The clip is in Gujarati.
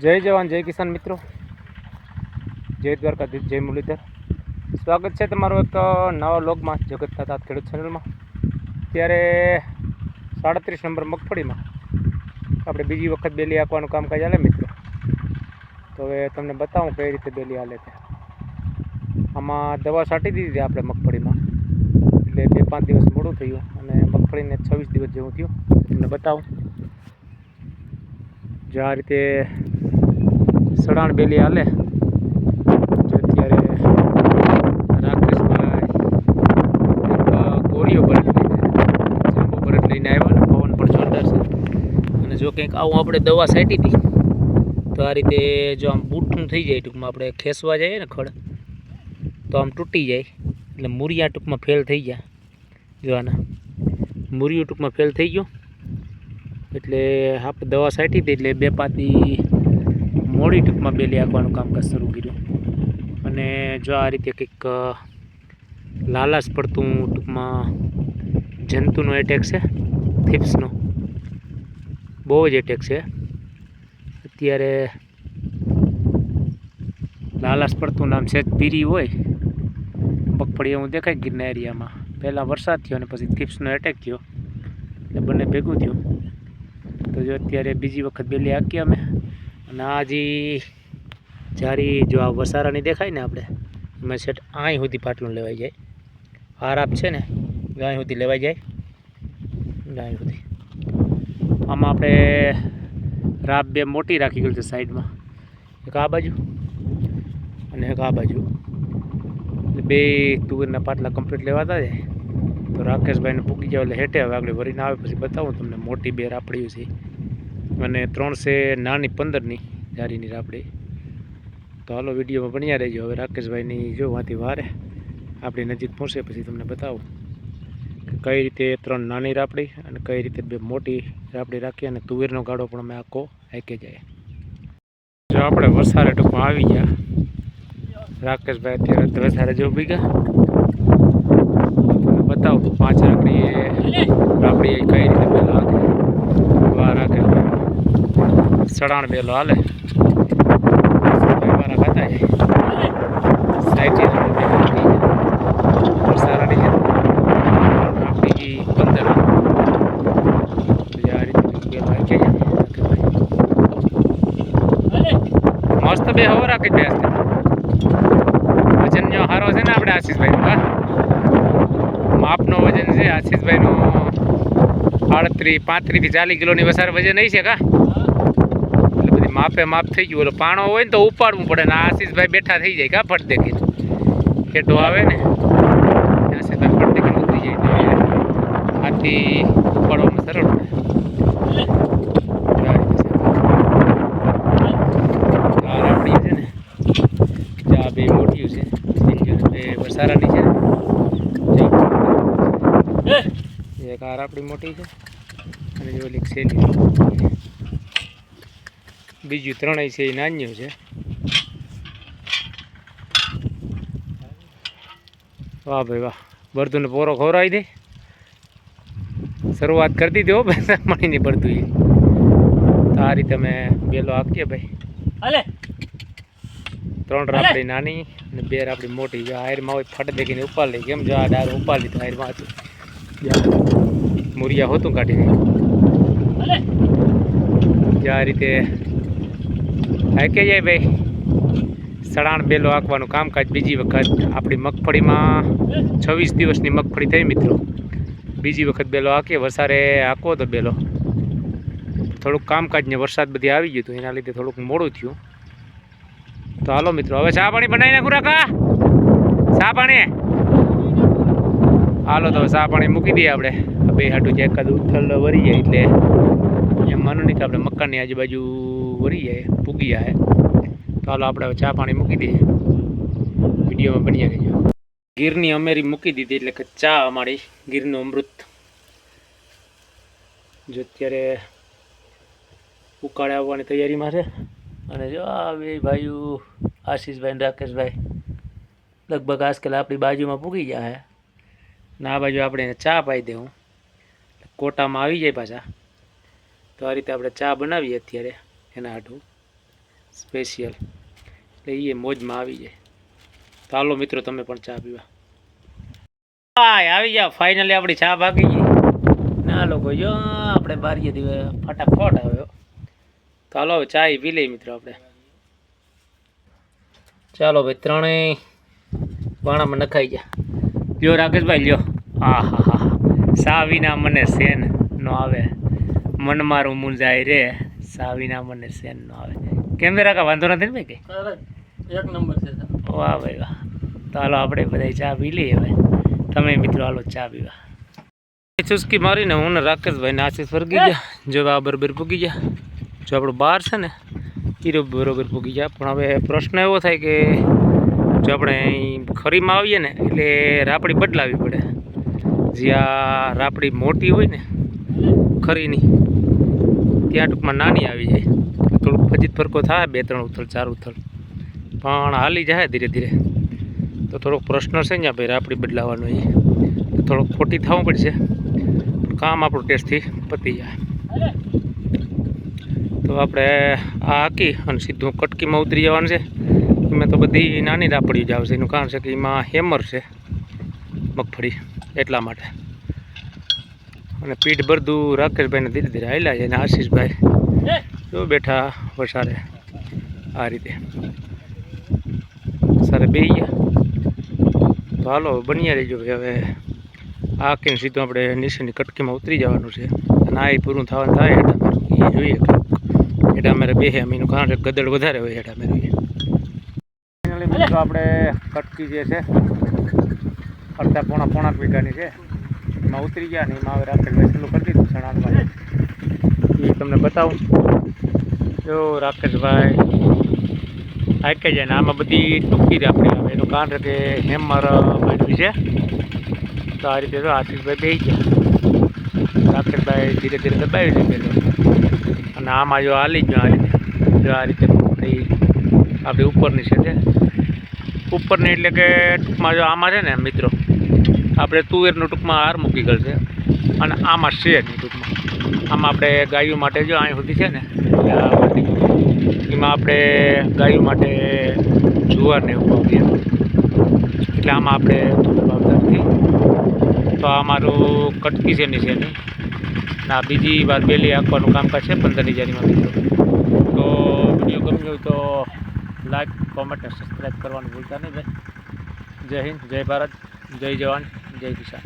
જય જવાન, જય કિસાન મિત્રો. જય દ્વારકાધીશ, જય મુરલીધર. સ્વાગત છે તમારું એક નવા લોગમાં જગત થતા ખેડૂત ચેનલમાં. ત્યારે સાડત્રીસ નંબર મગફળીમાં આપણે બીજી વખત બેલી આપવાનું કામકાજ હાલે મિત્રો. તો હવે તમને બતાવું કઈ રીતે બેલી હાલે છે. આમાં દવા છાંટી દીધી આપણે મગફળીમાં. એટલે બે પાંચ દિવસ મોડું થયું અને મગફળીને છવ્વીસ દિવસ જેવું થયું. તમને બતાવું. જે આ રીતે સડાણ બેલી હાલે. જો અત્યારે રાકેશભાઈ ગોરીઓ લઈને આવ્યા ને, પવન પણ જોરદાર છે અને જો કંઈક આવું આપણે દવા છાંટી હતી, તો આ રીતે જો આમ બૂઠું થઈ જાય ટૂંકમાં, આપણે ખેંચવા જઈએ ને ખડ, તો આમ તૂટી જાય. એટલે મૂરિયા ટૂંકમાં ફેલ થઈ ગયા. જોવાના મૂરિયું ટૂંકમાં ફેલ થઈ ગયું. એટલે આપણે દવા છાંટી હતી, એટલે બે પાતી મોડી ટૂંકમાં બેલી આંકવાનું કામકાજ શરૂ કર્યું. અને જો આ રીતે કંઈક લાલાશ પડતું ટૂંકમાં જંતુનો એટેક છે થિપ્સનો બહુ જ એટેક છે. અત્યારે લાલાશ પડતું નામ છે પીરી હોય મગફળી હું દેખાય ગીરના એરિયામાં. પહેલાં વરસાદ થયો અને પછી થિપ્સનો એટેક થયો, એટલે બંને ભેગું થયું. તો જો અત્યારે બીજી વખત બેલી આંકી અમે. અને આ જે જારી જો આ વસારાની દેખાય ને આપણે, એમાં સેટ અહીં સુધી પાટલું લેવાઈ જાય. આરાપ છે ને, ગાય સુધી લેવાઈ જાય. ગાય સુધી. આમાં આપણે રાપ બે મોટી રાખી ગયું છે સાઈડમાં. એક આ બાજુ અને એક આ બાજુ. બે તુવેરના પાટલા કમ્પ્લીટ લેવાતા જાય તો રાકેશભાઈને પૂકી જાવ એટલે હેઠે હવે આગળ વરીને આવે પછી બતાવું તમને. મોટી બે રાપડીઓ છે. અને ત્રણ છે નાની પંદરની, જારીની રાપડી તો હાલો વિડીયોમાં બન્યા રહેજો. હવે રાકેશભાઈની જો વાંથી વારે. આપણી નજીક પહોંચે, પછી તમને બતાવું કઈ રીતે ત્રણ નાની રાપડી અને કઈ રીતે બે મોટી રાપડી રાખી અને તુવેરનો ગાળો પણ અમે આખો હાકે જાય. જો આપણે વરસાદ ટૂંકમાં આવી ગયા. રાકેશભાઈ અત્યારે વસારે જો ભીગા તમને બતાવું પાંચ રાપડી રાપડી કઈ રીતે પેલા હાકે રાકેશભાઈ બેલો હાલે. મસ્ત બે હવે રાખી બે વજન જો સારો છે ને આપણે આશીષભાઈ હા? માપનો વજન છે આશીષભાઈનો આડત્રીસ પાંત્રીસથી ચાલીસ કિલોની વસાર વજન નહીં છે કા? માપે માપ થઈ ગયું. ઓલો પાણો હોય ને તો ઉપાડવું પડે ને આશીષભાઈ બેઠા થઈ જાય કા ફટ દેખી ખેટો આવે ને આશીષભાઈ ફટ દેખીને ઉતરી જાય. એટલે આથી ઉપાડવામાં સરળ પડે. છે. મોટી છે વસારાની છે એક આ આપણી મોટી છે, અને ઓલી સેલી બીજું ત્રણેય છે એ નાન્યું છે. વાહ ભાઈ વાહ. બરદુને પોરો ખોરાવી દે. શરૂઆત કરી દીધી હો મણીની બરદુએ. તો આ રીતે અમે બેલો આપીએ ભાઈ. હાલે. ત્રણ રાપડી નાની અને બે રાપડી મોટી. જો આયરમાં હોય ફટ દેખીને ઉપાડ લઈ કેમ જો આ ડાર ઉપાડ લીધું આયરમાં હતું. મુરિયા હોતું કાઢીને. જે આ રીતે જાય ભાઈ? સડાણ બેલો આંકવાનું કામકાજ બીજી વખત. આપણી મગફળીમાં છવ્વીસ દિવસની મગફળી થઈ મિત્રો. બીજી વખત બેલો આંકીએ વસારે આંકવો તો બેલો. થોડુંક કામકાજ ને વરસાદ બધી આવી ગયું હતું, એના લીધે થોડુંક મોડું થયું. તો હાલો મિત્રો, હવે ચા પાણી બનાવી નાખું રાખા ચા પાણી? હાલો તો ચા પાણી મૂકી દઈએ આપણે. બે હાટું જે એકાદ ઉથલ વરી જાય એટલે માનો નહીં કે આપણે મકાનની આજુબાજુ વરી જાય, પૂગી જાય. તો હાલો આપણે ચા પાણી મૂકી દઈએ. વિડીયોમાં બની રહીજો. ગીરની અમેરી મૂકી દીધી એટલે કે ચા અમારી ગીરનું અમૃત. જો અત્યારે ઉકાળે આવવાની તૈયારીમાં છે. અને જો આ બે આશીષભાઈ રાકેશભાઈ, લગભગ આજકાલ આપણી બાજુમાં પૂગી ગયા છે. ને આ બાજુ આપણે એને ચા પાઈ દેવું. કોટામાં આવી જાય પાછા. તો આ રીતે આપણે ચા બનાવીએ અત્યારે એના હાટું. સ્પેશિયલ એટલે એ મોજમાં આવી જાય. તો હાલો મિત્રો, તમે પણ ચા પીવા. હા આવી જાઓ ફાઇનલી આપણી ચા ભાગી ગઈ. ના લોકો જો, આપણે બારીએ દીવે ફટાફટ આવ્યો તો હાલો ચા પી લઈએ મિત્રો આપણે. ચાલો ભાઈ, ત્રણેય વાણામાં નખાઈ ગયા. લ્યો રાકેશભાઈ લ્યો. આ હા હા સાવીના મને સેન નો આવે. મન મારું મુંજાય રે. સાવીના મને સેન નો આવે. કેમ રાકા વાંધો નથી ને ભાઈ કઈ? એક નંબર છે વાહ ભાઈ વાહ. તો હાલો આપણે બધા ચા પી લઈએ હવે. તમે મિત્રો હાલો ચા પીવા. ચુસ્કી મારીને હું ને રાકેશભાઈ આશીષ વર્ગી ગયા. જો આ બરોબર પૂગી ગયા. જો આપણું બહાર છે ને એ બરોબર પૂગી ગયા. પણ હવે પ્રશ્ન એવો થાય કે જો આપણે અહીં ખરીમાં આવીએ ને, એટલે રાપડી બદલાવી પડે. જ્યાં રાપડી મોટી હોય ને, ખરીની, ત્યાં ટૂંકમાં નાની આવી જાય. થોડુંક ફજીત ફરકો થાય, બે ત્રણ ઉથલ, ચાર ઉથલ. પણ હાલી જાય ધીરે ધીરે. તો થોડોક પ્રશ્ન છે ને ભાઈ, રાપડી બદલાવાનો એ. થોડોક ખોટી થવું પડશે. કામ આપણું ટેસ્ટથી પતી જાય. તો આપણે આ હાકી અને સીધું કટકીમાં ઉતરી જવાનું છે. એમાં તો બધી નાની રાપડી જ આવશે. એનું કારણ છે કે એમાં હેમર છે મગફળી, એટલા માટે. અને પીઠ બધું રાકેશભાઈને ધીરે ધીરે હાલ્યા છે અને આશીષભાઈ જો બેઠા વસારે આ રીતે. સારે બે ગયા. તો હાલો, બન્યા રહીજો હવે આ કે સીધું આપણે નીચેની કટકીમાં ઉતરી જવાનું છે. અને આ પૂરું થવાનું થાય એ જોઈએ. હેઠા અમારે બે એનું કારણ છે ગદડ વધારે હોય હેઠા મારું. ફાઇનલી મિત્રો આપણે કટકી જે છે, અડધા પોણા પોણા વીઘાની છે, એમાં ઉતરી ગયા ને એમાં હવે રાકેશભાઈ ચાલુ કરી દીધું સણામાં એ તમને બતાવું. જો રાકેશભાઈ હાકે જાય ને આમાં બધી ટૂંકી આપણી આવે. એનું કારણ છે કે હેમર માંડવી છે. તો આ રીતે જો આશીષભાઈ બેસી ગયા. રાકેશભાઈ ધીરે ધીરે દબાવી દીધેલો અને આમાં જો હાલી જ ગયો આ રીતે. જો આ રીતે આપણી ઉપરની છે જે. ઉપરની એટલે કે ટૂંકમાં જો આમાં છે ને મિત્રો, આપણે તુવેરનું ટૂંકમાં હાર મૂકી ગયેલ છે. અને આમાં છે ટૂંકમાં. આમાં આપણે ગાયો માટે જો અહીં સુધી છે ને, એમાં આપણે ગાયો માટે જુવારને એવું વાવીએ એટલે આમાં આપણે વાવતા નથી. તો આ મારું કટકી છે નીચેની આ બીજી વાર બેલી આપવાનું કામકાજ છે પંદર મિત્રો. તો વીડિયો ગમ્યો તો લાઈક કોમેન્ટ અને સબસ્ક્રાઈબ કરવાનું ભૂલતા નહીં જય હિન્દ, જય ભારત, જય જવાન, જય કિસાન.